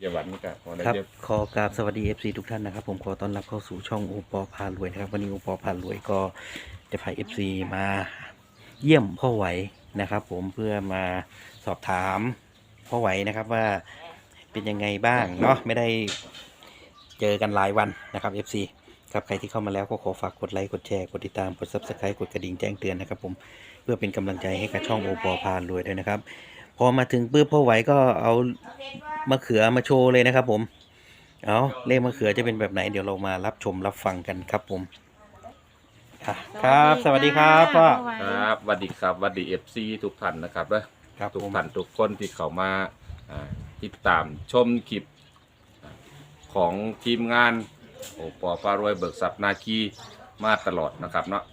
อย่าหวันกับขอได้ครับ เย็บขอกราบสวัสดี FC ทุกท่านนะครับ ผมขอต้อนรับเข้าสู่ช่องโอปอพารวยนะครับ วันนี้โอปอพารวยก็จะพา FC มาเยี่ยมพ่อไหวนะครับ ผมเพื่อมาสอบถามพ่อไหวนะครับว่าเป็นยังไงบ้างเนาะไม่ได้เจอกันหลายวันนะครับ FC ครับใครที่เข้ามาแล้วก็ขอฝากกดไลค์กดแชร์กดติดตามกด Subscribe กดกระดิ่งแจ้งเตือนนะครับผมเพื่อเป็นกำลังใจให้กับช่องโอปอพารวยด้วยนะครับ พอมาถึงปื้บพ่อไหวก็เอามะเขือมาโชว์เลยนะครับ ผม เอาเลขมะเขือจะเป็นแบบไหนเดี๋ยวเรามารับชมรับฟังกันครับผมอะครับ สวัสดีครับพ่อ ครับสวัสดีครับสวัสดีเอฟซีทุกท่านนะครับเด้อครับทุกผม ท่านทุกคนที่เข้ามาอ่าติดตามชมคลิปของทีมงานโอปอปารวยเบิกทรัพย์นาคีมาตลอดนะครับเนาะ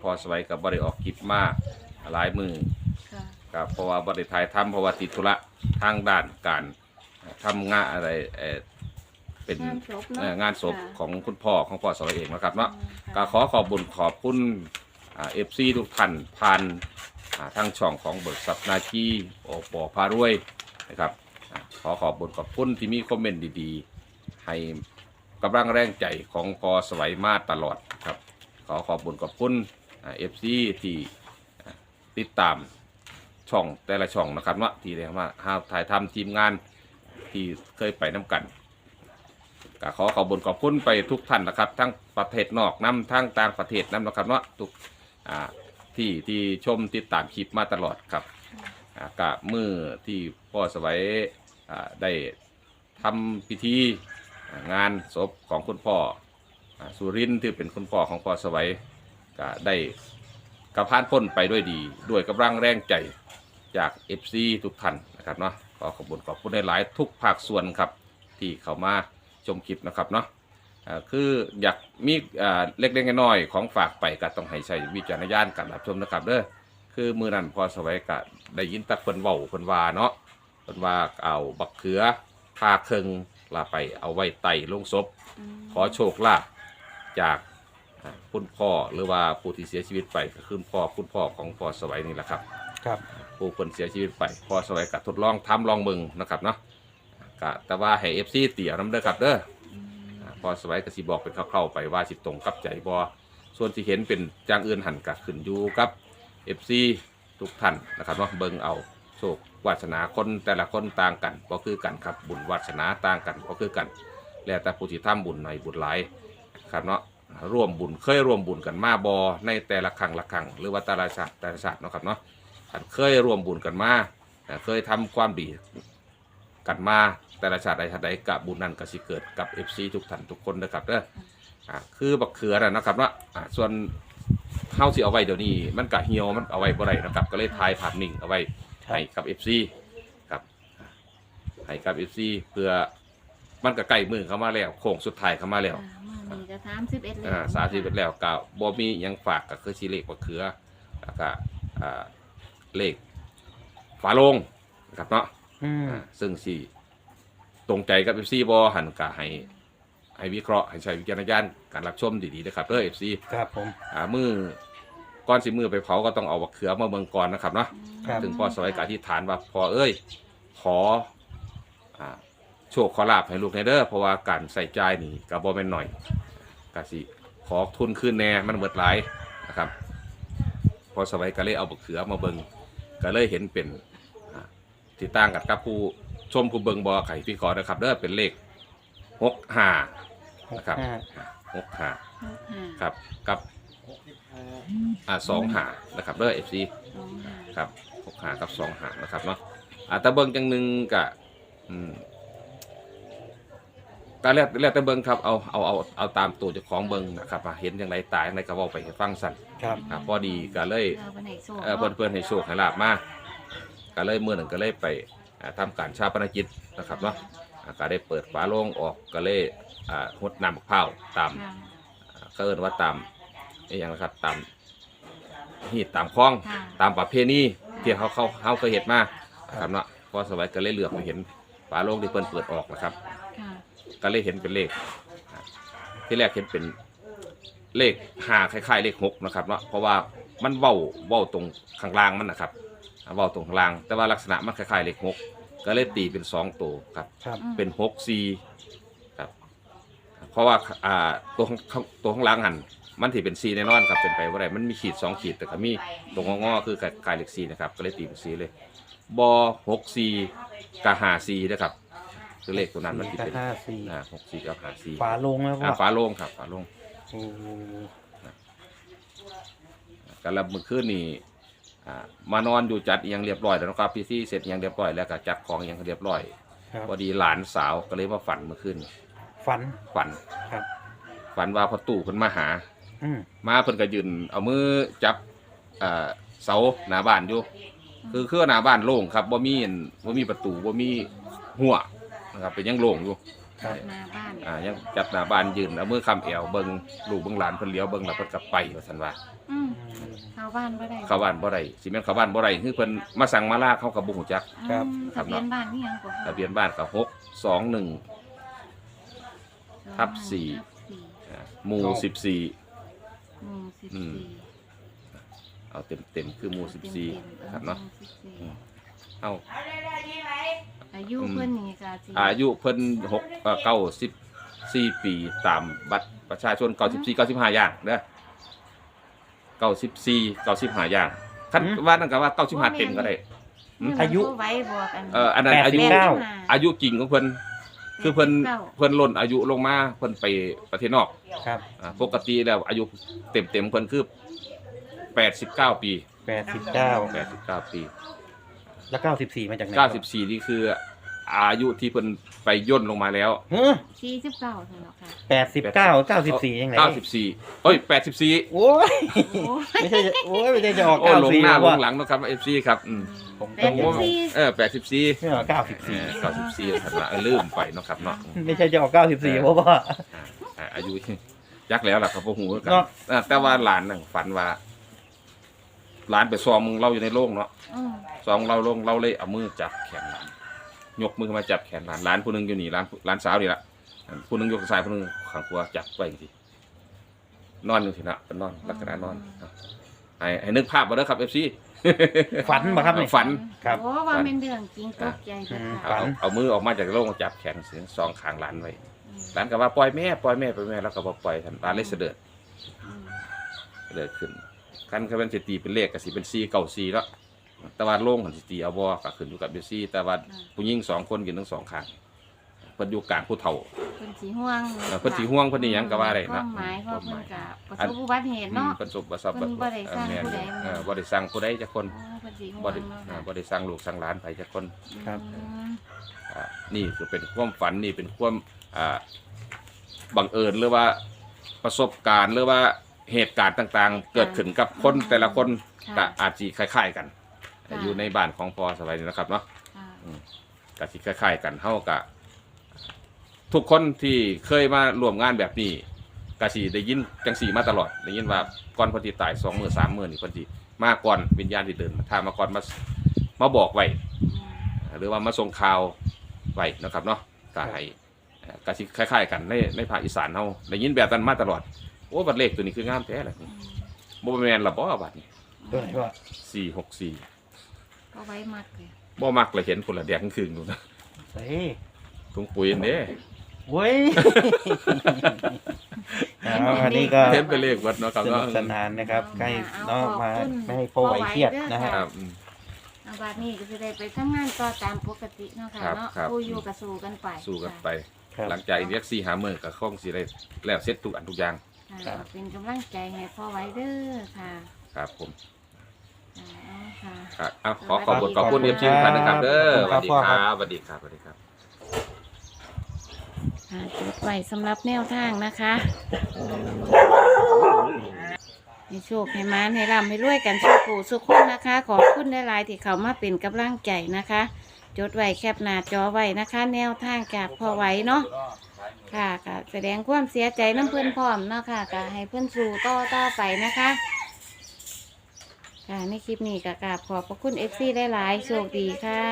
พอสวัยกับบริออกคลิปมาหลายมือ ค่ะครับเพราะว่าบริถ่ายทำเพราะว่าติดธุระทางด้านการทำงานอะไรเอ่อเป็นงานศพเนอะเอ่องานศพค่ะ ของคุณพ่อของพ่อสวยเองนะครับเนาะ ก็ค่ะขอขอบบุญขอบคุณเอฟซีทุกท่านผ่านอ่าทางช่องของเบิกทรัพย์นาคีโอปอพารวยนะครับอ่าขอขอบบุญขอบคุณที่มีคอมเมนต์ดีๆ ให้กำลังแรงใจของพอสวัยมาตลอดครับ ขอขอบบุญขอบคุณเอฟซีที่อ่าติดตาม ช่องแต่ละช่องนะครับว่าที่ได้มาหาถ่ายทำทีมงานที่เคยไปน้ำกันก็ขอขอบคุญขอบคุณไปทุกท่านนะครับ ทั้งประเทศนอกน้ำทั้งต่างประเทศน้ำนะครับเนาทุกที่ที่ชมติดตามคลิปมาตลอดครับกะมือที่พ่อสวัยได้ทำพิธีงานศพของคุณพ่ออสุรินทร์ที่เป็นคุณพ่อของพ่อสวัยก็ได้ กระพานพ้นไปด้วยดี ด้วยกำลังแรงใจจาก FC ทุกท่านนะครับเนาะขอขอบคุญขอบคุณในหลายๆทุกภาคส่วนครับที่เข้ามาชมคลิปนะครับเนาะคืออยากมีเล็กๆน้อยๆของฝากไปก็ต้องให้ใช้วิจารณญาณการรับชมนะครับเด้อคือมือนั้นพอสวัยก็ได้ยินแตะเพิ่นเว้าเพิ่นว่าเนาะเพิ่นว่าเอาบักเขือพาเคิงลาไปเอาไว้ไต่ลงศพขอโชคลาภจาก คุณพ่อหรือว่าผู้ที่เสียชีวิตไปก็คือพ่อคุณพ่อของพ่อสวัยนี่แหละครับ ครับผู้คนเสียชีวิตไปพอสวัยกับทดลองทำลองมึงนะครับเนาะก็แต่ว่าให้เอฟซีเตี่ยน้ำเด้อครับเด้ออืมอ่าพอสวัยก็สิบอกเป็นคร่าวๆไปว่าสิตรงกับใจบอส่วนที่เห็นเป็นจางอื่นหันกับขึ้นอยู่กับเอฟซีทุกท่านนะครับเนาะเบิ่งเอาโชควาสนาคนแต่ละคนต่างกันก็คือกันครับบุญวาสนาต่างกันก็คือกัน แล้วแต่ผู้ที่ทำบุญในอยบุญหลายครับเนาะ ร่วมบุญเคยร่วมบุญกันมาบอในแต่ละครั้งละครั้งหรือว่าแต่ละชาติแต่ละชาติเนาะครับเนาะท่านเคยร่วมบุญกันมาเคยทำความดีกันมาแต่ละชาติใดชาติใดกับบุญนั้นก็สิเกิดกับ FC ทุกท่านทุกคนนะครับเด้อคือบักเขือนะนะครับว่าอ่าส่วนเฮาสิเอาไว้เดี๋ยวนี้ มันก็เหี่ยวมันเอาไว้บ่ได้นะครับก็เลยถ่ายภาพนิ่งเอาไว้ให้กับ FC ครับให้กับ FC เพื่อมันก็ใกล้มือเข้ามาแล้วโค้งสุดท้ายเข้ามาแล้ว นี้จะสามสิบเอ็ดแล้วอ่าสาธิตไปแล้วก็บ่มีหยังฝากก็คือสิเลขบักเขือแล้วก็อ่าเลขฝาโลงนะครับเนาะอืม อ่าซึ่งสี่ตรงใจกับเอฟซีบอหันกะให้ให้วิเคราะห์ให้ใช้วิจารณญาณการรับชมดีๆนะครับเด้อเอฟซี ครับผม อ่ามือก้อนสิมือไปเผาก็ต้องเอาบักเขือมาเมืองก่อนนะครับเนาะครับ ถึงพ่อสวัยกอธิษฐานว่าพอเอ้ย ขออ่าโชคขอลาบให้ลูกในเด้อเพราะว่าการใส่ใจายนี่กับบอแม่นหน่อยกสิขอทุนขึ้นแน่มันเบิดหลายนะครับ พอสวัยก็เลยเอาบักเขือมาเบิงก็เลยเห็นเป็นอ่าที่ตั้งกันกับผู้ชมผู้เบิงบอไข่พี่ขอนะครับเด้อเป็นเลขหกห้าหกนะครับห้าหกห้าหกห้าครับกับอ่าสองหานะครับเด้อเอฟซีสองห้าครับหกหากับสองหานะครับเนาะอ่าแต่เบิ้งจังหนึ่งกะอืม ก็แล้วแล้วแต่เบิ้งครับเอาเอาเอาเอาตามตัวเจ้าของเบิ้งนะครับว่าเห็นอย่างไรตายอย่างไรก็เว่าไปให้ฟังสั่นครับอ่าพอดีก็เลยเราไปไหนโซ่เออเพื่อนเพื่อนให้โชคให้ลาบมาก็เลยเมื่อหนึ่งก็เลยไปอ่าทำการชาปนกิจนะครับเนาะอ่าก็ได้เปิดฝาโล่งออกก็เลยอ่าหดน้ำมะพร้าวตามค่ะอ่าก็เอินว่าตามไอ้หยังนะครับตามหีดตามคล้อง ค่ะ ตามประเพณีที่เขาเขาเขาเคยเห็นมานะครับเนาะพอสวัยก็เลยเหลือบมาเห็นฝาโลงที่เปิ้นเปิดออกนะครับค่ะ ก็เลยเห็นเป็นเลขอ่าที่แรกเห็นเป็นเลขห้าคล้าย ๆ เลขหกนะครับเนาะเพราะว่ามันเว้าเว้าตรงข้างล่างมันนะครับอ่าเว้าตรงข้างล่าง แต่ว่าลักษณะมันคล้าย ๆ เลขหกก็เลยตีเป็นสองตัวครับ ครับอืมเป็นหกสี่ครับ เพราะว่าอ่าตัวข้างข้างตัวข้างหล่างหันมันถือเป็นซีแน่นอนครับเป็นไปว่าไรมันมีขีดสองขีดแต่ก็มีตรงงอๆคือกายเหล็กซีนะครับ ก็เลยตีเป็นซีเลยบอหกซีกะหาซีนะครับ คือเลขตัวนั้นมันสี่ที่กับเป็นห้าสี่อ่าหกซีกับหาซีฝาโลงแล้วอ่าพ่อฝาโล่งครับฝาโล่งโอ้กันแล้วเมื่อคืนนี่อ่ามานอนอยู่จัดอหยังเรียบร้อยแล้วนะครับพี่ที่เสร็จอหยังเรียบร้อยแล้วก็จัดของอหยังเรียบร้อยครับพอดีหลานสาวก็เลยมาฝันเมื่อคืนฝันฝันครับ ฝันว่าพอตู่เพิ่นมาหาอืมมาเพิ่นก็ยืนเอามือจับเอ่อเสาหน้าบ้านอยู่ คือคือหน้าบ้านโล่งครับบ่มีอันบ่มีประตูบ่มีหัว นะครับเป็นยังโล่งอยู่ครับ หน้าบ้านอ่ายังจับหน้าบ้านยืนเอามือค้ำแอวเบิ่งลูกเบิ่งหลานเพิ่นเลี้ยวเบิ่งแล้วเพิ่นก็ไปว่าซั่นว่าอืมอืมเข้าบ้านบ่ได้เข้าบ้านบ่ได้สิแม่นเข้าบ้านบ่ได้คือเพิ่นมาสั่งมาลาเขาก็บ่ฮู้จัก ครับ อืมครัทะบเบียนบ้านนี่ยังบ่ทะเบียนบ้านก็621ทับสี่ทับสี่ อ่าหมู่14หมู่สิบอืม สี่เอาเต็มๆคือหมู่14นะครับเนาะหมู่สิบสี่อืม เอา อายุเพิ่นนี่ก็สิอายุเพิ่นหกเอ่อเก้าสิบสี่ปีตามบัตรประชาชนเก้าสิบสี่เก้าสิบห้าอย่างเด้อเก้าสิบสี่เก้าสิบห้าอย่างคันว่านั่นก็ว่าเก้าสิบห้าเต็มก็ได้อืมอายุไว้บอกกันเอ่ออันนั้นแปดอาสิยุบเก้าอายุจริงของเพิ่นคือเพิ่นก้าเพิ่นล่นอายุลงมาเพิ่นไปประเทศนอกครับอ่าปกติแล้วอายุเต็มเต็มๆเพิ่นคือแปดสิบเก้าปีแปดสิบเก้าแปดสิบเก้าปี แล้วเก้าสิบสี่มาจากไหนเก้าสิบสี่นี่คือ อายุที่เพิ่นไปย่นลงมาแล้วเฮ้ยสี่สิบเก้าเท่านั้นค่ะแปดสิบเก้าเก้าสิบสี่ยังไงเก้าสิบสี่เอ้ยแปดสิบสี่โอ้ยโอ้ยไม่ใช่จะโอ้ยไม่ใช่จะออกโอ้เก้าลงสี่หน้าลว่างหลังเนอะครับเอฟซีครับอืมผมแปก็ดสิบสี่เออแปดสิบสี่ไม่ออกเก้าสิบสี่เก้าสิบสี่ถัดมาเออลืมไปเนาะครับเนาะอืม ไม่ใช่จะออกเก้าสิบสี่เพราะว่า อ่าอ่าอายุยักษ์แล้วล่ะครับพ่อหูกันเนาะเออแต่ว่าหลานน่ะฝันว่า หลานไปซองมึงเราอยู่ในโรงเนาะอืมซองเราโรงเราเลยเอามือจับแขนหลานยกมือมาจับแขนหลานหลานผู้หนึงอยู่นี่หลานหลานสาวนี่ละผู้หนึงยกซ้ายผู้หนึงขังขวาจับไว้จังซี่นอนอยู่ที่น่ะเป็นนอนลักษณะนอนครับให้ให้นึกภาพมาเด้อครับเอฟซีฝันมาครับนี่ ฝัน ครับ โอ้ว่าเป็นเรื่องจริงตกใจเถอะอืมค่ะเอาเอามือออกมาจากโรงจับแขนเสียงสองขางหลานไว้อืมหลานก็ว่าปล่อยแม่ปล่อยแม่ปล่อยแม่แล้วก็บอกปล่อยท่านหลานเลยเสด็จอืมเสด็จขึ้น คันเขาเป็นสิตีเป็นเลขก็สิเป็นซีเก่าซีแล้วแต่ว่าโล่งหันสิตีเอาบ่ก็ขึ้นอยู่กับเบซี่แต่ว่าผู้หญิงสองคนกินทั้งสองข้างเพิ่นอยู่กลางผู้เฒ่าเพิ่นสีห่วงเออเพิ่นสิห่วงเพิ่นนี่หยังก็ว่าได้ควานะมหมายเพราะความหเพิ่มานยก็ประสบอุบัติเหตุเนาะเพิ่นสบประสบเพิ่นบ่ได้สร้างเออผู้ใดเออบ่ได้สร้างผู้ใดจักคนโอ้เพิ่นสีห่วบ่งได้เนาะเออบ่ได้สร้างลูกสร้างหลานไปจักคนครับอืมอ่านี่คือเป็นความฝันนี่เป็นความอ่าบังเอิญหรือว่าประสบการณ์หรือว่า เหตุการณ์ต่างๆ เกิดขึ้นกับคนแต่ละคนก็ค่ะอาจจะคล้าย ๆกัน ค่ะอยู่ในบ้านของพอสบายนี่นะครับเนาะ ค่ะก็สิคล้ายๆกันเฮากับทุกคนที่เคยมาร่วมงานแบบนี้ก็สิได้ยินจังสีมาตลอดได้ยินว่าก่อนเพนสิตายสองมือสามมือนี่เพนสิมาก่อนวิญญาณที่เดินมาถ้ามาก่อนมามาบอกไว้อืมหรือว่ามาส่งข่าวไว้นะครับเนาะก็ให้เอ่อก็สิคล้าย ๆ กันในในภาคอีสานเฮาได้ยินแบบนั้นมาตลอด โอ้บัตรเลขตัวนี้คืองามแท้ล่ะอืมบ่แม่นล่ะบ่บัตรนี้ตัวไหนว่า464ก็ไว้มักเลยบ่มักเลยเห็นคนละแดงครึ่งนู่นนะเฮ้ยถุงปุ๋ยอันเด้เว้ยเอาอันนี้ก็เห็นเป็นเลขวัดเนาะครับสนุเนาะกสนานนะครับใกล้เอาเนาะขอบมาคุณไม่ให้โปรไหวเครียดนะฮะครับอืม เอาบัดนี้ก็จะได้ไปทำงานต่อตามปกติเนาะค่ะครับเนาะครับ ผู้อยู่ก็สู้กันไปสู้กันไป ครับ หลังจากอีกเรียกสี่หาเมื่อก็คงสิได้แล้วเสร็จทุกอันทุกอย่าง ค่ะเป็นกำลังใจให้พ่อไว้เด้อค่ะครับผมเอาค่ะ ครับเอาขอขอบคุณขอบคุณเอฟซีทุกท่านนะครับเด้อสวัสดีครับสวัสดีครับสวัสดีครับ ค่ะจดไว้สำหรับแนวทางนะคะให้โชคให้มานให้ร่ำให้รวยกันสุขผู้สุขคนนะคะ ขอบคุณได้หลายๆที่เขามาเป็นกำลังใจนะคะ จดไว้แคปหน้าจอไว้นะคะ แนวทางจากพ่อไว้เนาะ ค่ะก็แสดงความเสียใจน้ำเพื่อนพร้อมเนาะค่ะก็ให้เพื่อนสู่ต่อต่อไปนะคะ ค่ะในคลิปนี้ก็กราบขอบพระคุณเอฟซีได้หลายๆโชคดีค่ะ